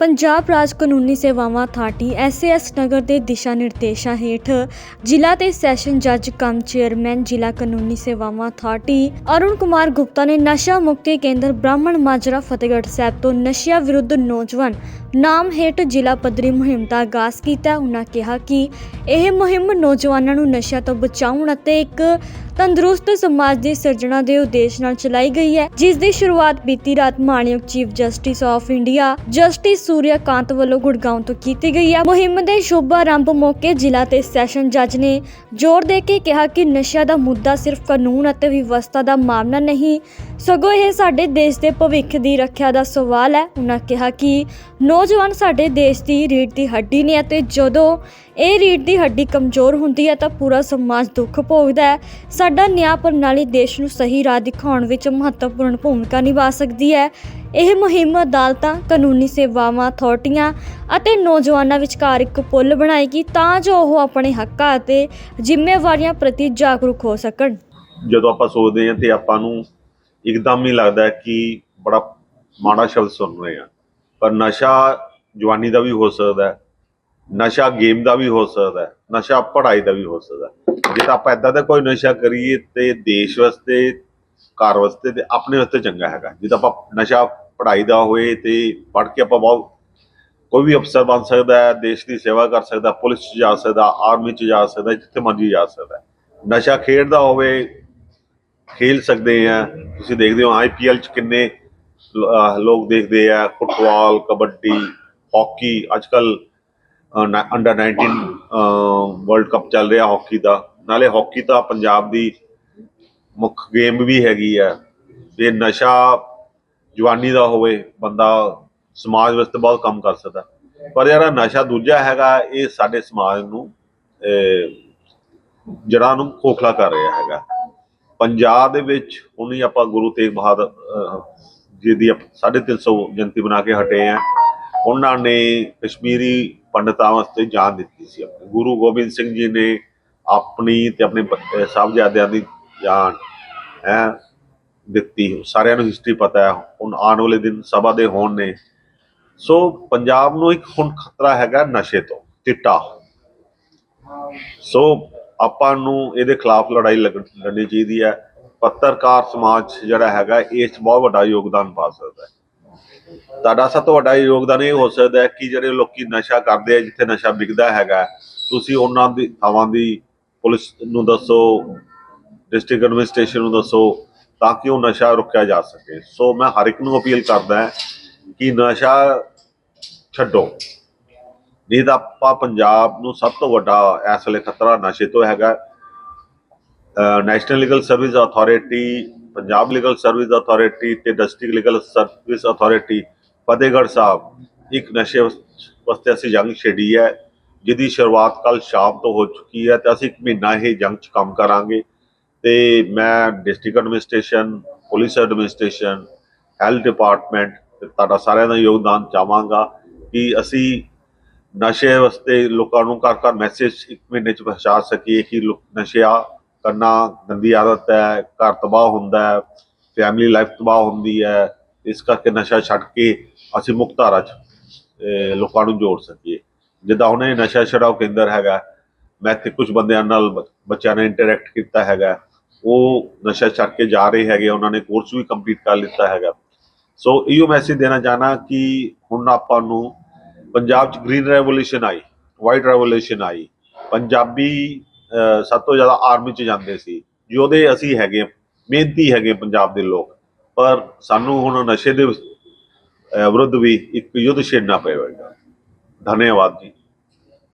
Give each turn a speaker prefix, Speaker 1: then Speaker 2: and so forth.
Speaker 1: ਪੰਜਾਬ ਰਾਜ ਕਾਨੂੰਨੀ ਸੇਵਾਵਾਂ authority SAS ਨਗਰ ਦੇ ਦਿਸ਼ਾ ਨਿਰਦੇਸ਼ਾਂ ਹੇਠ ਜ਼ਿਲ੍ਹਾ ਤੇ ਸੈਸ਼ਨ ਜੱਜ ਕਮ ਚੇਅਰਮੈਨ ਜ਼ਿਲ੍ਹਾ ਕਾਨੂੰਨੀ ਸੇਵਾਵਾਂ ਅਥਾਰਟੀ ਅਰੁਣ ਕੁਮਾਰ ਗੁਪਤਾ ਨੇ ਨਸ਼ਾ ਮੁਕਤੀ ਕੇਂਦਰ ਬ੍ਰਾਹਮਣ ਮਾਜਰਾ ਫਤਿਹਗੜ੍ਹ ਸਾਹਿਬ ਤੋਂ ਨਸ਼ਿਆਂ ਵਿਰੁੱਧ ਨੌਜਵਾਨ ਨਾਮ ਹੇਠ ਜ਼ਿਲ੍ਹਾ ਪੱਧਰੀ ਮੁਹਿੰਮ ਦਾ ਆਗਾਜ਼ ਕੀਤਾ। ਉਹਨਾਂ ਕਿਹਾ ਕਿ ਇਹ ਮੁਹਿੰਮ ਨੌਜਵਾਨਾਂ ਨੂੰ ਨਸ਼ਿਆਂ ਤੋਂ ਬਚਾਉਣ ਅਤੇ ਇੱਕ ਤੰਦਰੁਸਤ ਸਮਾਜ ਦੀ ਸਿਰਜਣਾ ਦੇ ਉਦੇਸ਼ ਨਾਲ ਚਲਾਈ ਗਈ ਹੈ, ਜਿਸ ਦੀ ਸ਼ੁਰੂਆਤ ਬੀਤੀ ਰਾਤ ਮਾਣਯੋਗ chief justice of India, justice Surya Kant ਵੱਲੋਂ ਗੁੜਗਾਉਂ ਤੋਂ ਕੀਤੀ ਗਈ ਹੈ। ਮੁਹਿੰਮ ਦੇ ਸ਼ੁਭ ਆਰੰਭ ਮੌਕੇ ਜ਼ਿਲ੍ਹਾ ਤੇ ਸੈਸ਼ਨ ਜੱਜ ਨੇ ਜ਼ੋਰ ਦੇ ਕੇ ਕਿਹਾ ਕਿ ਨਸ਼ਿਆਂ ਦਾ ਮੁੱਦਾ ਸਿਰਫ ਕਾਨੂੰਨ ਅਤੇ ਵਿਵਸਥਾ ਦਾ ਮਾਮਲਾ ਨਹੀਂ ਸਗੋਂ ਇਹ ਸਾਡੇ ਦੇਸ਼ ਦੇ ਭਵਿੱਖ ਦੀ ਰੱਖਿਆ ਦਾ ਸਵਾਲ ਹੈ। ਉਹਨਾਂ ਕਿਹਾ ਕਿ ਨੌਜਵਾਨ ਸਾਡੇ ਦੇਸ਼ ਦੀ ਰੀੜ੍ਹ ਦੀ ਹੱਡੀ ਨੇ ਅਤੇ ਜਦੋਂ ਇਹ ਰੀੜ ਦੀ ਹੱਡੀ ਕਮਜ਼ੋਰ ਹੁੰਦੀ ਹੈ ਤਾਂ ਪੂਰਾ ਸਮਾਜ ਦੁੱਖ ਭੋਗਦਾ ਹੈ। ਸਾਡਾ ਨਿਆਂ ਪ੍ਰਣਾਲੀ ਦੇਸ਼ ਨੂੰ ਸਹੀ ਰਾਹ ਦਿਖਾਉਣ ਵਿੱਚ ਮਹੱਤਵਪੂਰਨ ਭੂਮਿਕਾ ਨਿਭਾ ਸਕਦੀ ਹੈ। ਇਹ ਮੁਹਿੰਮ ਅਦਾਲਤਾਂ, ਕਾਨੂੰਨੀ ਸੇਵਾਵਾਂ, ਅਥਾਰਟੀਆਂ ਅਤੇ ਨੌਜਵਾਨਾਂ ਵਿਚਕਾਰ ਇੱਕ ਪੁੱਲ ਬਣਾਏਗੀ ਤਾਂ ਜੋ ਉਹ ਆਪਣੇ ਹੱਕਾਂ ਅਤੇ ਜ਼ਿੰਮੇਵਾਰੀਆਂ ਪ੍ਰਤੀ ਜਾਗਰੂਕ ਹੋ ਸਕਣ।
Speaker 2: ਜਦੋਂ ਆਪਾਂ ਸੋਚਦੇ ਹਾਂ ਤੇ ਆਪਾਂ ਨੂੰ ਇੱਕਦਮ ਹੀ ਲੱਗਦਾ ਕਿ ਬੜਾ ਮਾੜਾ ਸ਼ਬਦ ਸੁਣ ਰਹੇ ਹਾਂ। ਪਰ ਨਸ਼ਾ ਜਵਾਨੀ ਦਾ ਵੀ ਹੋ ਸਕਦਾ ਹੈ, ਨਸ਼ਾ ਗੇਮ ਦਾ ਵੀ ਹੋ ਸਕਦਾ ਹੈ, ਨਸ਼ਾ ਪੜ੍ਹਾਈ ਦਾ ਵੀ ਹੋ ਸਕਦਾ ਜੇ ਤਾਂ ਆਪਾਂ ਇਦਾਂ ਦਾ ਕੋਈ ਨਸ਼ਾ ਕਰੀਏ ਤੇ ਦੇਸ਼ ਵਾਸਤੇ, ਘਰ ਵਾਸਤੇ ਤੇ ਆਪਣੇ ਵਾਸਤੇ ਚੰਗਾ ਹੈਗਾ। ਜੇ ਤਾਂ ਆਪਾਂ ਨਸ਼ਾ ਪੜ੍ਹਾਈ ਦਾ ਹੋਏ ਤੇ ਪੜ੍ਹ ਕੇ ਆਪਾਂ ਬਹੁਤ ਕੋਈ ਵੀ ਅਫਸਰ ਬਣ ਸਕਦਾ ਹੈ, ਦੇਸ਼ ਦੀ ਸੇਵਾ ਕਰ ਸਕਦਾ ਪੁਲਿਸ 'ਚ ਜਾ ਸਕਦਾ, ਆਰਮੀ 'ਚ ਜਾ ਸਕਦਾ, ਜਿੱਥੇ ਮਰਜ਼ੀ ਜਾ ਸਕਦਾ ਹੈ। ਨਸ਼ਾ ਖੇਡਦਾ ਹੋਵੇ ਖੇਲ ਸਕਦੇ ਆ। ਤੁਸੀਂ ਦੇਖਦੇ ਹੋ ਆਈਪੀਐਲ ਚ ਕਿੰਨੇ ਲੋਕ ਦੇਖਦੇ ਆ। ਫੁੱਟਬਾਲ ਕਬੱਡੀ ਹਾਕੀ ਅੱਜਕੱਲ ਅੰਡਰ 19 ਵਰਲਡ ਕੱਪ ਚੱਲ ਰਿਹਾ ਹਾਕੀ ਦਾ। ਨਾਲੇ ਹਾਕੀ ਤਾਂ ਪੰਜਾਬ ਦੀ ਮੁੱਖ ਗੇਮ ਵੀ ਹੈਗੀ ਆ। ਇਹ ਨਸ਼ਾ ਜਵਾਨੀ ਦਾ ਹੋਵੇ ਬੰਦਾ ਸਮਾਜ ਵਾਸਤੇ ਬਹੁਤ ਕੰਮ ਕਰ ਸਕਦਾ। ਪਰ ਯਾਰ ਨਸ਼ਾ ਦੂਜਾ ਹੈਗਾ ਇਹ ਸਾਡੇ ਸਮਾਜ ਨੂੰ ਅਹ, ਜੜ੍ਹਾਂ ਨੂੰ ਖੋਖਲਾ ਕਰ ਰਿਹਾ ਹੈਗਾ। ਪੰਜਾਬ ਦੇ ਵਿੱਚ ਹੁਣੀ ਆਪਾਂ ਗੁਰੂ ਤੇਗ ਬਹਾਦਰ ਅਹ, ਜੀ ਦੀ 350 ਜਯੰਤੀ ਬਣਾ ਕੇ ਹਟੇ ਆ। ਉਹਨਾਂ ਨੇ ਕਸ਼ਮੀਰੀ ਪੰਡਤਾਂ ਵਾਸਤੇ ਜਾਨ ਦਿੱਤੀ ਸੀ ਆਪਣੇ। ਗੁਰੂ ਗੋਬਿੰਦ ਸਿੰਘ ਜੀ ਨੇ ਆਪਣੀ ਤੇ ਆਪਣੇ ਸਾਹਿਬਜ਼ਾਦਿਆਂ ਦੀ ਜਾਨ ਹੈ ਦਿੱਤੀ। ਸਾਰਿਆਂ ਨੂੰ ਹਿਸਟਰੀ ਪਤਾ ਹੈ। ਹੁਣ ਆਉਣ ਵਾਲੇ ਦਿਨ ਸਭਾ ਦੇ ਹੋਣ ਨੇ। ਸੋ ਪੰਜਾਬ ਨੂੰ ਇੱਕ ਹੁਣ ਖਤਰਾ ਹੈਗਾ ਨਸ਼ੇ ਤੋਂ ਚਿੱਟਾ। ਸੋ ਆਪਾਂ ਨੂੰ ਇਹਦੇ ਖਿਲਾਫ ਲੜਾਈ ਲੜ- ਲੜਨੀ ਚਾਹੀਦੀ ਹੈ। ਪੱਤਰਕਾਰ ਸਮਾਜ ਜਿਹੜਾ ਹੈਗਾ ਇਸ 'ਚ ਬਹੁਤ ਵੱਡਾ ਯੋਗਦਾਨ ਪਾ ਸਕਦਾ ਹੈ। ਤੁਹਾਡਾ ਸਭ ਤੋਂ ਵੱਡਾ ਯੋਗਦਾਨ ਇਹ ਹੋ ਸਕਦਾ ਹੈ ਕਿ ਜਿਹੜੇ ਲੋਕੀ ਨਸ਼ਾ ਕਰਦੇ ਆ, ਜਿੱਥੇ ਨਸ਼ਾ ਵਿਕਦਾ ਹੈਗਾ, ਤੁਸੀਂ ਉਹਨਾਂ ਦੀ ਥਾਵਾਂ ਦੀ ਪੁਲਿਸ ਨੂੰ ਦੱਸੋ, ਡਿਸਟ੍ਰਿਕਟ ਐਡਮਿਨਿਸਟ੍ਰੇਸ਼ਨ ਨੂੰ ਦੱਸੋ, ਤਾਂ ਕਿ ਉਹ ਨਸ਼ਾ ਰੁਕਿਆ ਜਾ ਸਕੇ। ਸੋ ਮੈਂ ਹਰ ਇੱਕ ਨੂੰ ਅਪੀਲ ਕਰਦਾ ਕਿ ਨਸ਼ਾ ਛੱਡੋ। ਨਹੀਂ ਤਾਂ ਆਪਾਂ ਪੰਜਾਬ ਨੂੰ ਸਭ ਤੋਂ ਵੱਡਾ ਇਸ ਵੇਲੇ ਖਤਰਾ ਨਸ਼ੇ ਤੋਂ ਹੈਗਾ। National legal service authority Punjab legal service authority ਤੇ district legal service authority Fatehgarh Sahib, ਇੱਕ ਨਸ਼ੇ ਵਾਸਤੇ ਅਸੀਂ ਜੰਗ ਛੇੜੀ ਹੈ, ਜਿਹਦੀ ਸ਼ੁਰੂਆਤ ਕੱਲ ਸ਼ਾਮ ਤੋਂ ਹੋ ਚੁੱਕੀ ਹੈ ਤੇ ਅਸੀਂ ਇੱਕ ਮਹੀਨਾ ਇਹ ਜੰਗ 'ਚ ਕੰਮ ਕਰਾਂਗੇ। ਤੇ ਮੈਂ district administration police administration health department ਤੇ ਤੁਹਾਡਾ ਸਾਰਿਆਂ ਦਾ ਯੋਗਦਾਨ ਚਾਹਾਂਗਾ ਕਿ ਅਸੀਂ ਨਸ਼ੇ ਵਾਸਤੇ ਲੋਕਾਂ ਨੂੰ ਘਰ ਘਰ ਮੈਸੇਜ ਇੱਕ ਮਹੀਨੇ ਚ ਪਹੁੰਚਾ ਸਕੀਏ ਕਿ ਲੋਕ ਨਸ਼ਾ ਕਰਨਾ, ਗੰਦੀ ਆਦਤ ਹੈ, ਘਰ ਤਬਾਹ ਹੁੰਦਾ ਹੈ ਫੈਮਿਲੀ ਲਾਈਫ ਤਬਾਹ ਹੁੰਦੀ ਹੈ, ਇਸ ਕਰਕੇ ਨਸ਼ਾ ਛੱਡ ਕੇ ਅਸੀਂ ਮੁਕਤ ਧਾਰਾ ਚ ਲੋਕਾਂ ਨੂੰ ਜੋੜ ਸਕੀਏ। ਜਿੱਦਾਂ ਹੁਣ ਇਹ ਨਸ਼ਾ ਛਡਾਓ ਕੇਂਦਰ ਹੈਗਾ, ਮੈਂ ਇੱਥੇ ਕੁਝ ਬੰਦਿਆਂ ਨਾਲ ਬੱਚਿਆਂ ਨੇ ਇੰਟਰੈਕਟ ਕੀਤਾ ਹੈਗਾ। ਉਹ ਨਸ਼ਾ ਛੱਡ ਕੇ ਜਾ ਰਹੇ ਹੈਗੇ, ਉਹਨਾਂ ਨੇ ਕੋਰਸ ਵੀ ਕੰਪਲੀਟ ਕਰ ਲਿੱਤਾ ਹੈਗਾ। ਸੋ ਇਹੋ ਮੈਸੇਜ ਦੇਣਾ ਚਾਹਨਾ ਕਿ ਹੁਣ ਆਪਾਂ ਨੂੰ ਪੰਜਾਬ ਚ ਗ੍ਰੀਨ ਰੈਵੋਲੂਸ਼ਨ ਆਈ ਵਾਈਟ ਰੈਵੋਲੂਸ਼ਨ ਆਈ, ਪੰਜਾਬੀ ਸਭ ਤੋਂ ਜ਼ਿਆਦਾ ਆਰਮੀ ਚ ਜਾਂਦੇ ਸੀ ਯੋਧੇ ਅਸੀਂ ਹੈਗੇ ਮਿਹਨਤੀ ਹੈਗੇ ਪੰਜਾਬ ਦੇ ਲੋਕ, ਪਰ ਸਾਨੂੰ ਹੁਣ ਨਸ਼ੇ ਦੇ ਵਿਰੁੱਧ ਵੀ ਇੱਕ ਯੁੱਧ ਛੇੜਨਾ ਪਵੇਗਾ ਧੰਨਵਾਦ ਜੀ।